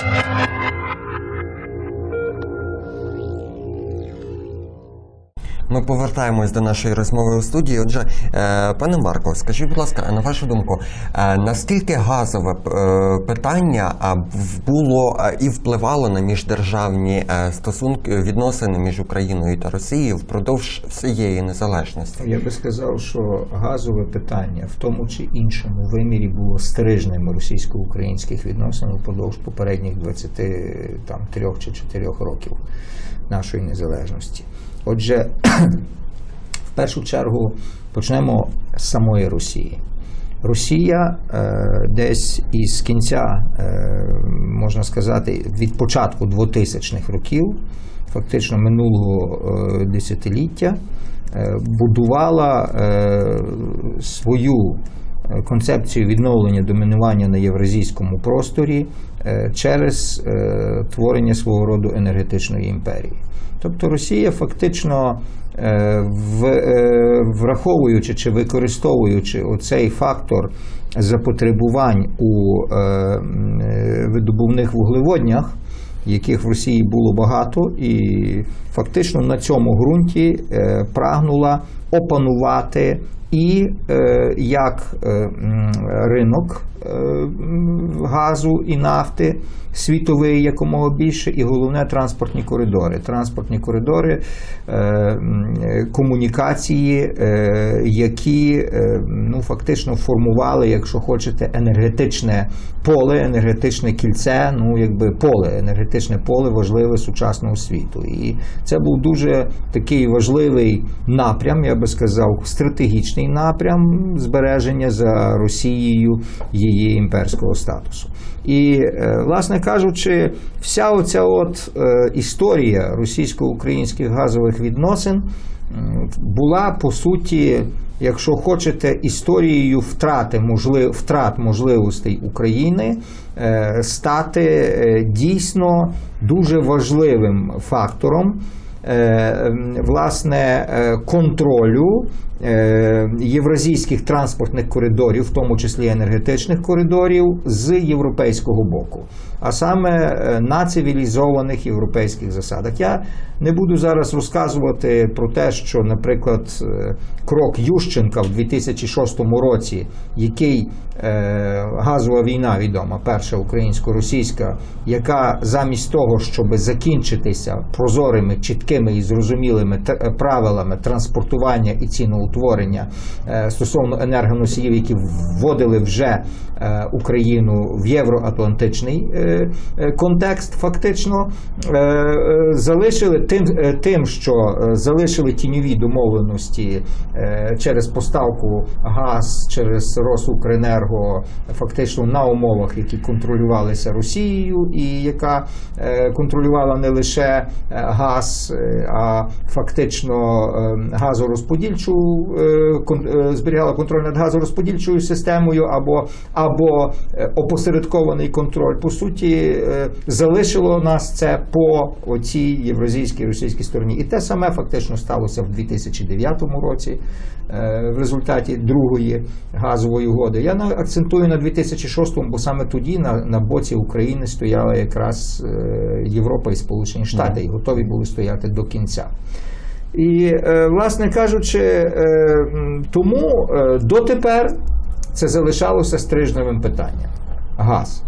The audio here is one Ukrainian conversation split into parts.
Thank you. Ми повертаємось до нашої розмови у студії. Отже, е, пане Марко, скажіть, будь ласка, на вашу думку, е, наскільки газове е, питання було і впливало на міждержавні стосунки відносини між Україною та Росією впродовж всієї незалежності? Я би сказав, що газове питання в тому чи іншому вимірі було стрижнем російсько-українських відносин упродовж попередніх 23 чи 4 років нашої незалежності. Отже, в першу чергу почнемо з самої Росії. Росія е, десь із кінця, е, можна сказати, від початку 2000-х років, фактично минулого е, десятиліття, будувала свою концепцію відновлення домінування на євразійському просторі е, через е, творення свого роду енергетичної імперії. Тобто Росія фактично, е, е, враховуючи чи використовуючи оцей фактор запотребувань у е, е, видобувних вуглеводнях, яких в Росії було багато, і фактично на цьому ґрунті е, прагнула опанувати і е, як е, ринок е, газу і нафти світовий якомога більше, і головне транспортні коридори. Транспортні коридори комунікації, які ну, фактично формували, якщо хочете, енергетичне поле, енергетичне кільце, ну якби поле, енергетичне поле важливе сучасного світу. І це був дуже такий важливий напрям, я би сказав, стратегічний напрям збереження за Росією її імперського статусу. І, е, власне кажучи, вся оця от е, історія російсько-українських газових відносин була по суті, якщо хочете, історією втрати можлив, втрат можливостей України е, стати дійсно дуже важливим фактором. Власне, контролю євразійських транспортних коридорів, в тому числі енергетичних коридорів, з європейського боку, а саме е, на цивілізованих європейських засадах. Я не буду зараз розказувати про те, що, наприклад, е, крок Ющенка в 2006 році, який е, газова війна відома, перша українсько-російська, яка замість того, щоб закінчитися прозорими, чіткими і зрозумілими правилами транспортування і ціноутворення е, стосовно енергоносіїв, які вводили вже е, Україну в євроатлантичний е, контекст, фактично залишили тим, тим, що залишили тіньові домовленості через поставку газ через Росукренерго, фактично на умовах, які контролювалися Росією, і яка контролювала не лише газ, а фактично е, газорозподільчу е, е, зберігала контроль над газорозподільчою системою або, або е, опосередкований контроль. По суті, залишило нас це по оцій євразійській російській стороні. І те саме фактично сталося в 2009 році в результаті другої газової угоди. Я акцентую на 2006, бо саме тоді на, на боці України стояла якраз Європа і Сполучені Штати, і готові були стояти до кінця. І, е, власне кажучи, е, тому е, дотепер це залишалося стрижневим питанням газ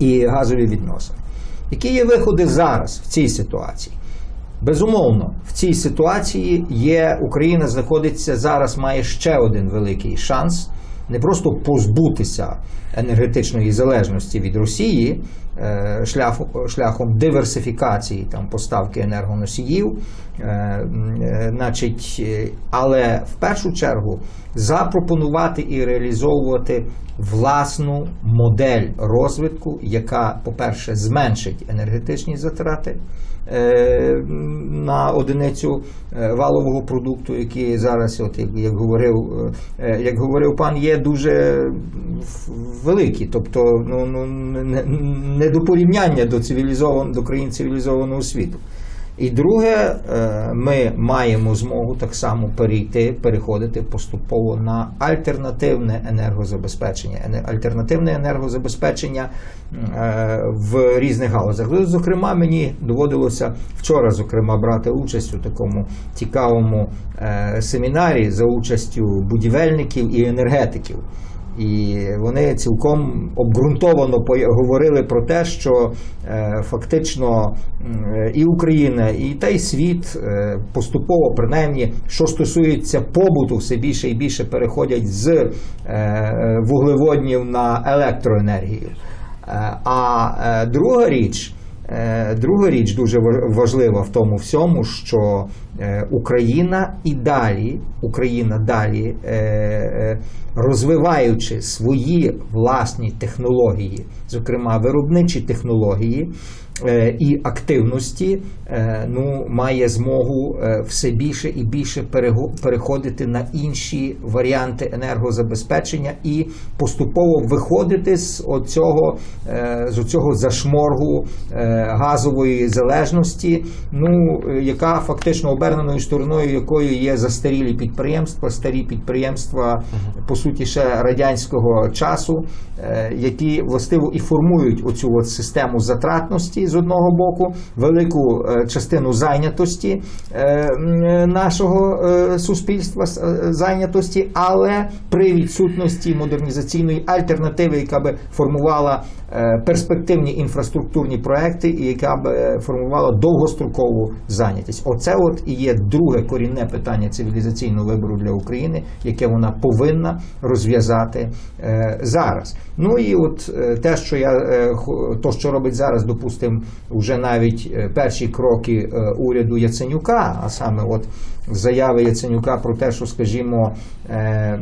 і газові відносини. Які є виходи зараз в цій ситуації? Безумовно, в цій ситуації є Україна знаходиться зараз, має ще один великий шанс не просто позбутися енергетичної залежності від Росії шляхом, шляхом диверсифікації там поставки енергоносіїв, е, е, значить, е, але в першу чергу запропонувати і реалізовувати власну модель розвитку, яка, по-перше, зменшить енергетичні затрати е, на одиницю е, валового продукту, який зараз, от як, як говорив, е, як говорив пан, є дуже великі, тобто ну, ну не, не до порівняння до цивілізованого до країн цивілізованого світу. І друге, е, ми маємо змогу так само перейти, переходити поступово на альтернативне енергозабезпечення. Ене- Альтернативне енергозабезпечення е, в різних галузях. Ну, Зокрема, мені доводилося вчора, зокрема, брати участь у такому цікавому е, семінарі за участю будівельників і енергетиків. І вони цілком обґрунтовано говорили про те, що е, фактично і Україна, і та й світ е, поступово, принаймні, що стосується побуту, все більше і більше переходять з е, вуглеводнів на електроенергію. А друга річ. Е, Друга річ дуже важлива в тому всьому, що е, Україна і далі, Україна далі, е, розвиваючи свої власні технології, зокрема виробничі технології і активності, е, ну, має змогу е, все більше і більше переходити на інші варіанти енергозабезпечення і поступово виходити з оцього, е, з оцього зашморгу е, газової залежності, ну, е, яка фактично оберненою стороною якою є застарілі підприємства, старі підприємства, по суті, ще радянського часу, е, які властиво і формують оцю от систему затратності з одного боку, велику е, частину зайнятості е, е, нашого суспільства зайнятості, але при відсутності модернізаційної альтернативи, яка би формувала перспективні інфраструктурні проекти і яка б формувала довгострокову зайнятість. Оце от і є друге корінне питання цивілізаційного вибору для України, яке вона повинна розв'язати зараз. Ну і от те, що я то, що робить зараз, допустимо, вже навіть е, перші кроки е, уряду Яценюка, а саме от заяви Яценюка про те, що, скажімо, е,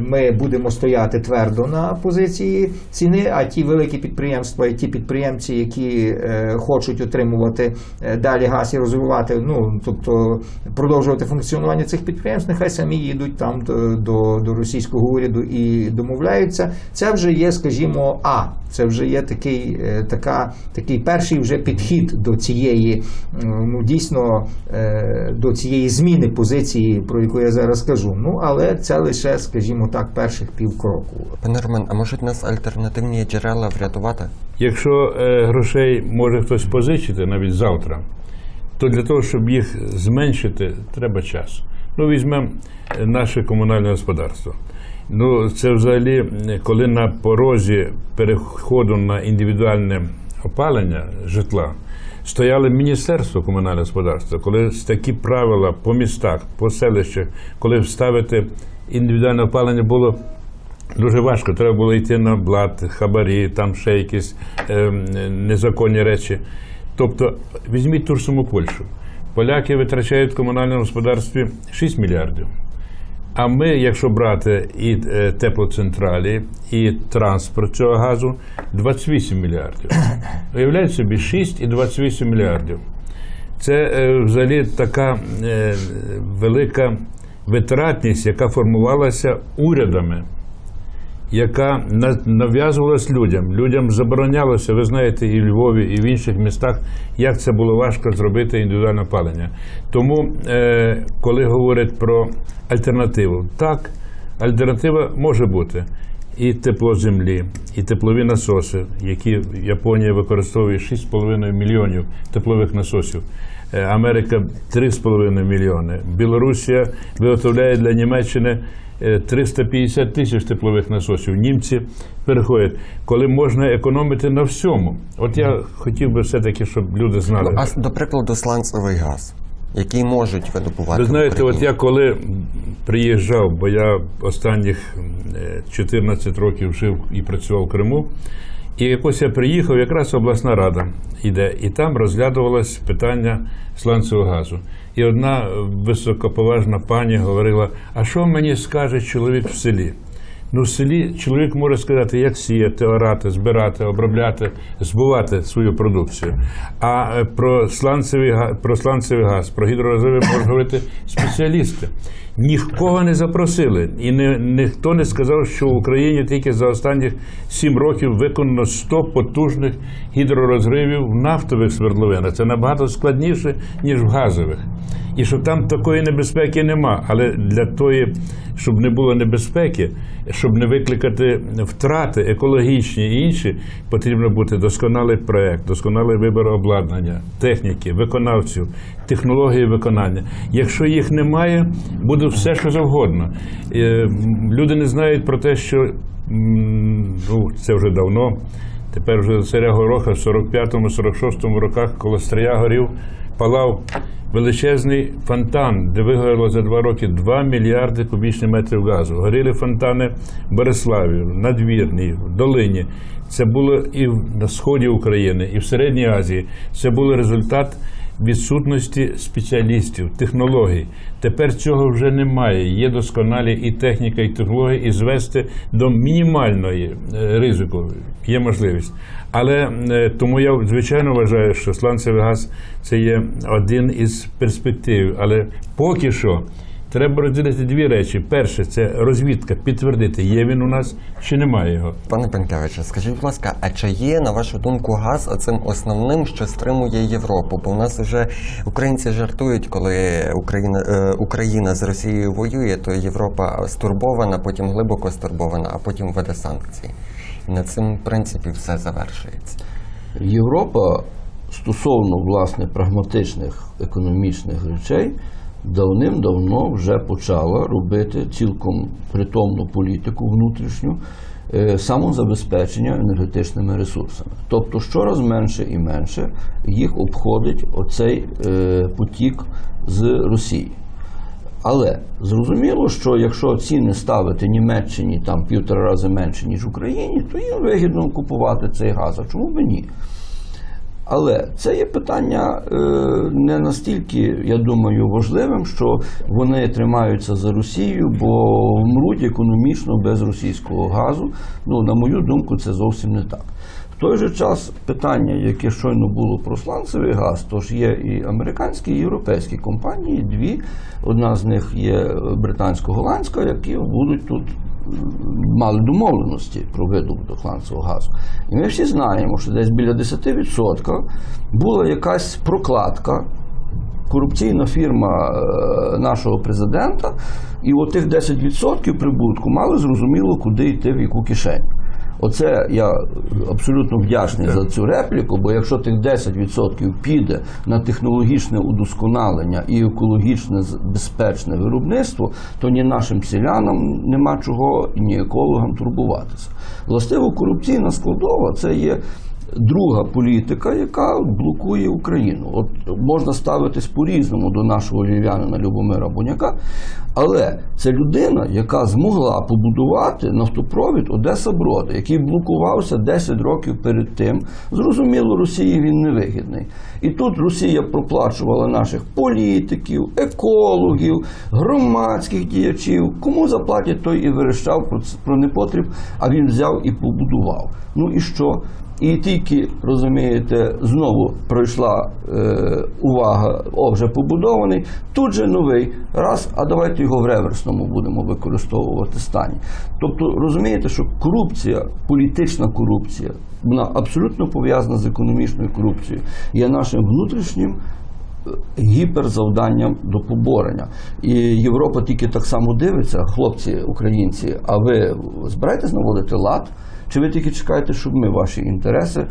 ми будемо стояти твердо на позиції ціни, а ті великі підприємства і ті підприємці, які е, хочуть отримувати е, далі газ і розвивати, ну тобто продовжувати функціонування цих підприємств, нехай самі їдуть там до, до, російського уряду і домовляються. Це вже є, скажімо, а це вже є такий, така, такий перший вже підхід до цієї, ну дійсно до цієї зміни позиції, про яку я зараз кажу. Ну але це лише, скажімо так, перших півкроку. Пане Роман, а можуть нас альтернативні джерела врятувати? Якщо е, грошей може хтось позичити навіть завтра, то для того, щоб їх зменшити, треба час. Ну, візьмемо е, наше комунальне господарство. Ну, це взагалі, е, коли на порозі переходу на індивідуальне опалення житла стояло Міністерство комунального господарства, коли такі правила по містах, по селищах, коли вставити індивідуальне опалення було Дуже важко, треба було йти на блат, хабарі, там ще якісь е, незаконні речі. Тобто, візьміть ту ж саму Польщу. Поляки витрачають в комунальному господарстві 6 мільярдів. А ми, якщо брати і е, теплоцентралі, і транспорт цього газу, 28 мільярдів. Уявляють собі 6 і 28 мільярдів. Це е, взагалі така е, велика витратність, яка формувалася урядами яка на- нав'язувалась людям. Людям заборонялося, ви знаєте, і в Львові, і в інших містах, як це було важко зробити індивідуальне опалення. Тому, е, коли говорять про альтернативу, так, альтернатива може бути. І тепло землі, і теплові насоси, які Японія використовує 6,5 мільйонів теплових насосів. Е, Америка 3,5 мільйони. Білорусія виготовляє для Німеччини 350 тисяч теплових насосів. Німці переходять, коли можна економити на всьому. От я хотів би все-таки, щоб люди знали. Ну, а до прикладу, сланцевий газ, який можуть видобувати. Ви знаєте, от я коли приїжджав, бо я останніх е, 14 років жив і працював в Криму, і якось я приїхав, якраз обласна рада йде, і там розглядувалось питання сланцевого газу. І одна високоповажна пані говорила: а що мені скаже чоловік в селі? Ну, в селі чоловік може сказати, як сіяти, орати, збирати, обробляти, збувати свою продукцію. А е, про сланцевий, про сланцевий газ, про гідророзриви можуть говорити спеціалісти. Нікого не запросили, і не, ніхто не сказав, що в Україні тільки за останні сім років виконано 100 потужних гідророзривів в нафтових свердловинах. Це набагато складніше, ніж в газових. І що там такої небезпеки нема. Але для тої, щоб не було небезпеки, щоб не викликати втрати екологічні і інші, потрібно бути досконалий проект, досконалий вибір обладнання, техніки, виконавців, технології виконання. Якщо їх немає, буде все, що завгодно. Е, Люди не знають про те, що ну, це вже давно. Тепер вже царя Гороха в 45-46 роках коло Стрия горів, палав величезний фонтан, де вигоріло за два роки 2 мільярди кубічних метрів газу. Горіли фонтани в Береславі, Надвірній, в Долині. Це було і на сході України, і в Середній Азії. Це був результат відсутності спеціалістів, технологій. Тепер цього вже немає. Є досконалі і техніка, і технології, і звести до мінімальної е, ризику є можливість. Але е, тому я звичайно вважаю, що сланцевий газ це є один із перспектив. Але поки що треба розділити дві речі: перше це розвідка, підтвердити, є він у нас чи немає його. Пане Пенкевичу, скажіть, будь ласка, а чи є, на вашу думку, газ оцим основним, що стримує Європу? Бо в нас вже українці жартують, коли Україна, е, Україна з Росією воює, то Європа стурбована, потім глибоко стурбована, а потім введе санкції. І на цим, в принципі, все завершується. Європа стосовно власне прагматичних економічних речей давним-давно вже почала робити цілком притомну політику внутрішню е, самозабезпечення енергетичними ресурсами. Тобто щораз менше і менше їх обходить оцей е, потік з Росії. Але зрозуміло, що якщо ціни ставити Німеччині там півтора рази менше, ніж Україні, то їм вигідно купувати цей газ. А чому б ні? Але це є питання е, не настільки, я думаю, важливим, що вони тримаються за Росію, бо вмруть економічно без російського газу. Ну, на мою думку, це зовсім не так. В той же час питання, яке щойно було про сланцевий газ, тож є і американські, і європейські компанії, дві. Одна з них є британсько-голландська, які будуть тут мали домовленості про видобуток сланцевого газу. І ми всі знаємо, що десь біля 10% була якась прокладка. Корупційна фірма е, нашого президента, і от тих 10% прибутку мали зрозуміло, куди йти в яку кишеню. Оце я абсолютно вдячний за цю репліку, бо якщо тих 10% піде на технологічне удосконалення і екологічне безпечне виробництво, то ні нашим селянам нема чого, ні екологам турбуватися. Властиво, корупційна складова це є друга політика, яка блокує Україну. От можна ставитись по-різному до нашого львів'янина Любомира Буняка, але це людина, яка змогла побудувати нафтопровід Одеса Броди, який блокувався 10 років перед тим. Зрозуміло, Росії він невигідний. І тут Росія проплачувала наших політиків, екологів, громадських діячів. Кому заплатять, той і верещав про непотріб, а він взяв і побудував. Ну і що? І тільки, розумієте, знову пройшла е, увага, о, вже побудований, тут же новий раз, а давайте його в реверсному будемо використовувати стані. Тобто розумієте, що корупція, політична корупція, вона абсолютно пов'язана з економічною корупцією, є нашим внутрішнім гіперзавданням до поборення. І Європа тільки так само дивиться, хлопці, українці, а ви збираєтесь наводити лад? Чи ви тільки чекаєте, щоб ми ваші інтереси е,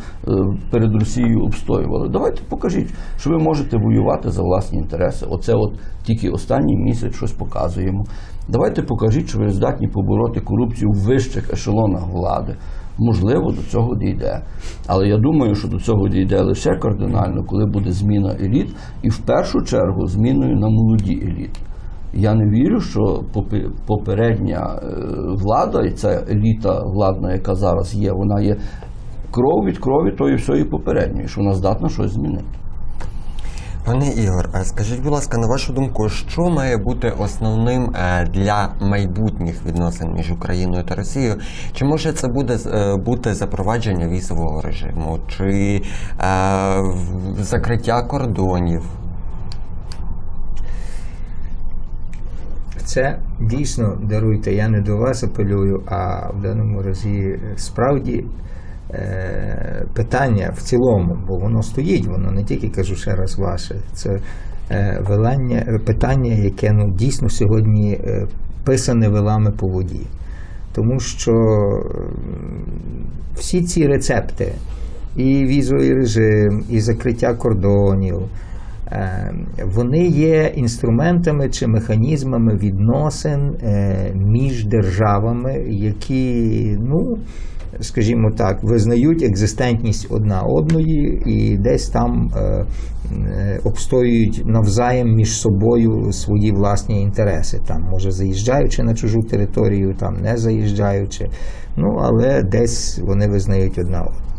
перед Росією обстоювали? Давайте покажіть, що ви можете воювати за власні інтереси. Оце от тільки останній місяць щось показуємо. Давайте покажіть, що ви здатні побороти корупцію в вищих ешелонах влади. Можливо, до цього дійде. Але я думаю, що до цього дійде лише кардинально, коли буде зміна еліт, і в першу чергу зміною на молоді еліти. Я не вірю, що попе- попередня е, влада, і ця еліта владна, яка зараз є, вона є кров від крові тої всієї попередньої, що вона здатна щось змінити. Пане Ігор, а скажіть, будь ласка, на вашу думку, що має бути основним е, для майбутніх відносин між Україною та Росією? Чи може це буде е, бути запровадження візового режиму, чи е, закриття кордонів? Це дійсно даруйте. Я не до вас апелюю, а в даному разі е, справді е, питання в цілому, бо воно стоїть, воно не тільки кажу ще раз ваше. Це е, вилання, питання, яке ну, дійсно сьогодні е, писане вилами по воді. Тому що всі ці рецепти, і візовий режим, і закриття кордонів, вони є інструментами чи механізмами відносин е, між державами, які, ну, скажімо так, визнають екзистентність одна одної і десь там е, е, обстоюють навзаєм між собою свої власні інтереси. Там, може, заїжджаючи на чужу територію, там не заїжджаючи, ну але десь вони визнають одна одну.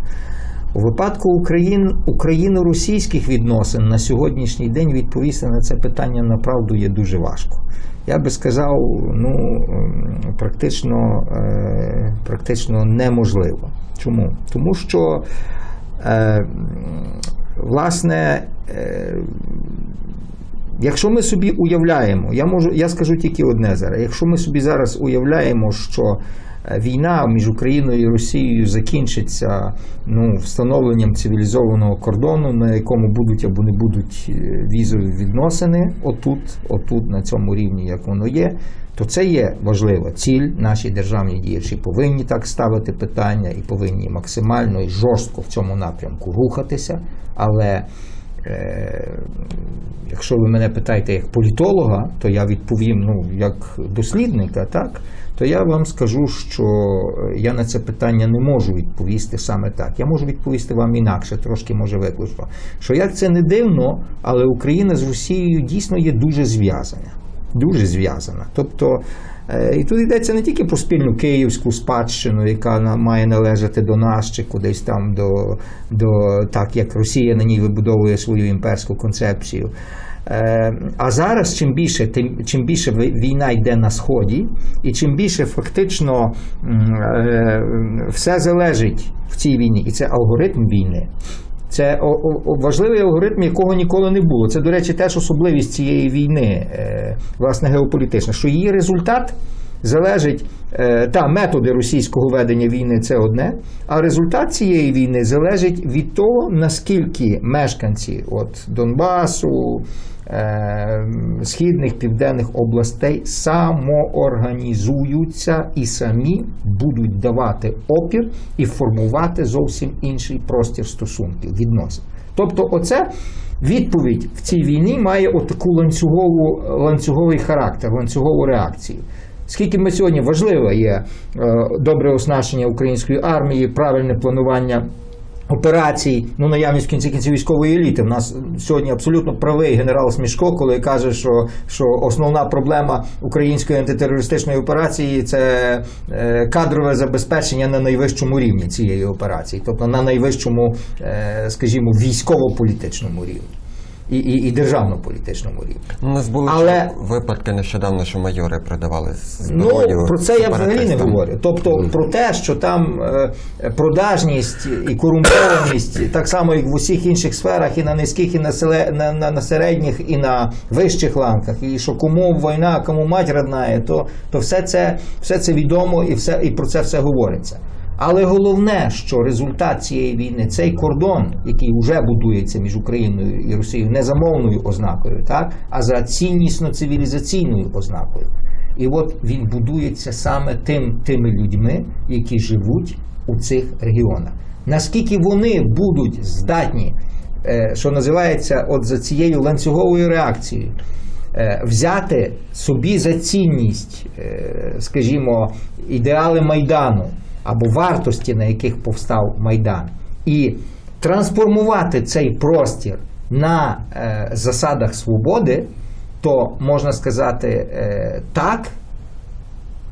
У випадку Україн, україно-російських відносин на сьогоднішній день відповісти на це питання направду є дуже важко. Я би сказав, ну ем, практично, е, практично неможливо. Чому? Тому що, е, власне, е, Якщо ми собі уявляємо, я можу, я скажу тільки одне зараз. Якщо ми собі зараз уявляємо, що війна між Україною і Росією закінчиться ну, встановленням цивілізованого кордону, на якому будуть або не будуть е, візові відносини, отут, отут, на цьому рівні, як воно є, то це є важлива ціль. Наші державні діячі повинні так ставити питання і повинні максимально і жорстко в цьому напрямку рухатися. Але Е, Якщо ви мене питаєте як політолога, то я відповім ну, як дослідника, так, то я вам скажу, що я на це питання не можу відповісти саме так. Я можу відповісти вам інакше, трошки може виключно. Що як це не дивно, але Україна з Росією дійсно є дуже зв'язана. Дуже зв'язана. Тобто, е, і тут йдеться не тільки про спільну київську спадщину, яка має належати до нас чи кудись там до, до так, як Росія на ній вибудовує свою імперську концепцію. Е, А зараз чим більше, тим чим більше війна йде на сході, і чим більше фактично е, все залежить в цій війні, і це алгоритм війни. Це важливий алгоритм, якого ніколи не було. Це, до речі, теж особливість цієї війни, е, власне, геополітична, що її результат залежить та методи російського ведення війни це одне, а результат цієї війни залежить від того, наскільки мешканці от Донбасу, східних південних областей самоорганізуються і самі будуть давати опір і формувати зовсім інший простір стосунків, відносин. Тобто, оце відповідь в цій війні має отаку ланцюгову, ланцюговий характер, ланцюгову реакцію. Скільки ми сьогодні важливо є е, добре оснащення української армії, правильне планування операцій, ну наявність в кінці кінців військової еліти. У нас сьогодні абсолютно правий генерал Смішко, коли каже, що, що основна проблема української антитерористичної операції це е, кадрове забезпечення на найвищому рівні цієї операції, тобто на найвищому, е, скажімо, військово-політичному рівні. І, і, і державно-політичному рівні. У нас були Але- випадки нещодавно, що майори продавали Ну, про це я взагалі не говорю. Тобто про те, що там е, продажність і корумпованість, так само як в усіх інших сферах, і на низьких, і на, селе, на, на, на середніх, і на вищих ланках, і що кому війна, кому мать родна, то, то все, це, все це відомо і, все, і про це все говориться. Але головне, що результат цієї війни, цей кордон, який вже будується між Україною і Росією, не за мовною ознакою, так, а за ціннісно-цивілізаційною ознакою. І от він будується саме тим, тими людьми, які живуть у цих регіонах. Наскільки вони будуть здатні, е, що називається, от за цією ланцюговою реакцією, е, взяти собі за цінність, е, скажімо, ідеали Майдану або вартості, на яких повстав Майдан, і трансформувати цей простір на е, засадах свободи, то можна сказати е, так.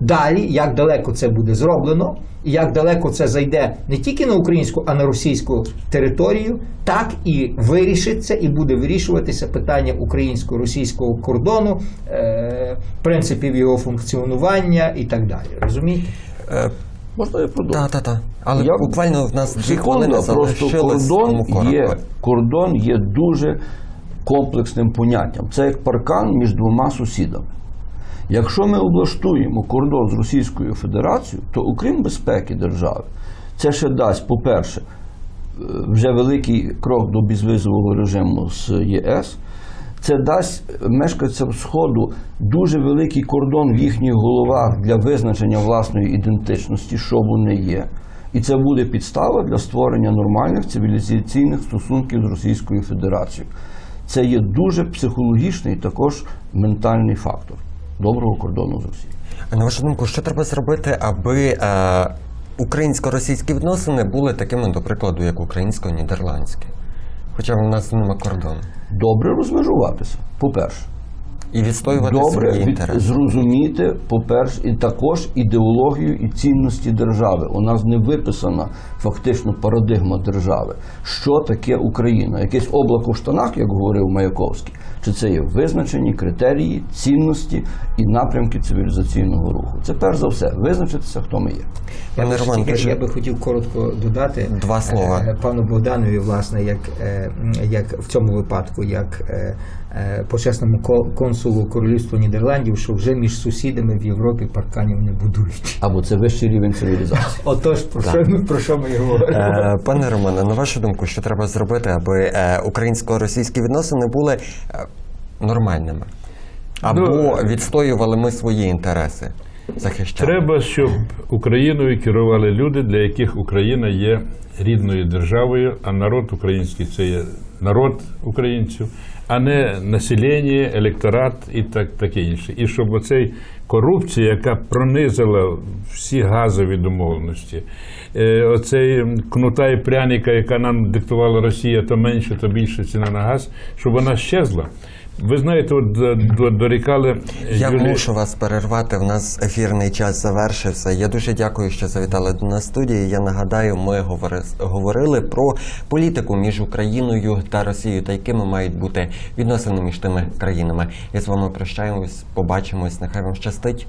Далі, як далеко це буде зроблено, і як далеко це зайде не тільки на українську, а на російську територію, так і вирішиться, і буде вирішуватися питання українсько-російського кордону, е, принципів його функціонування і так далі. Розумієте? Можна я продовжу? Та, та, та. Але Я- буквально в нас дві хвилини просто кордон є, кордон є дуже комплексним поняттям. Це як паркан між двома сусідами. Якщо ми облаштуємо кордон з Російською Федерацією, то окрім безпеки держави, це ще дасть, по-перше, е, вже великий крок до безвізового режиму з ЄС. Це дасть мешканцям Сходу дуже великий кордон в їхніх головах для визначення власної ідентичності, що вони є. І це буде підстава для створення нормальних цивілізаційних стосунків з Російською Федерацією. Це є дуже психологічний також ментальний фактор доброго кордону з Росією. На вашу думку, що треба зробити, аби е, українсько-російські відносини були такими, до прикладу, як українсько-нідерландські? Хоча в нас нема кордону. Добре розмежуватися, по-перше. І відстоювати Добре свої від, інтереси. зрозуміти, по-перше, і також ідеологію і цінності держави. У нас не виписана фактично парадигма держави. Що таке Україна? Якесь облако в штанах, як говорив Маяковський, чи це є визначені критерії, цінності і напрямки цивілізаційного руху? Це перш за все визначитися, хто ми є. Я, Пане би Роман, тільки- дуже- я би хотів коротко додати Два слова. е, пану Богданові, власне, як, е, як в цьому випадку, як е, почесному ко- консулу Королівства Нідерландів, що вже між сусідами в Європі парканів не будують. Або це вищий рівень цивілізації. Отож, про, що, ми, про що ми говоримо? Е, Пане Романе, на вашу думку, що треба зробити, аби е, українсько-російські відносини були е, нормальними? Або Ну, відстоювали ми свої інтереси? Захищали? Треба, щоб Україною керували люди, для яких Україна є рідною державою, а народ український це є народ українців, а не населення, електорат і так таке інше. І щоб оцей корупція, яка пронизила всі газові домовленості, е, оцей кнута і пряника, яка нам диктувала Росія, то менше, то більше ціна на газ, щоб вона щезла. Ви знаєте, от до- дорікали Я Юлі- мушу вас перервати. В нас ефірний час завершився. Я дуже дякую, що завітали до нас студії. Я нагадаю, ми говори- говорили про політику між Україною та Росією та якими мають бути відносини між тими країнами. Я з вами прощаємось, побачимось. Нехай вам щастить.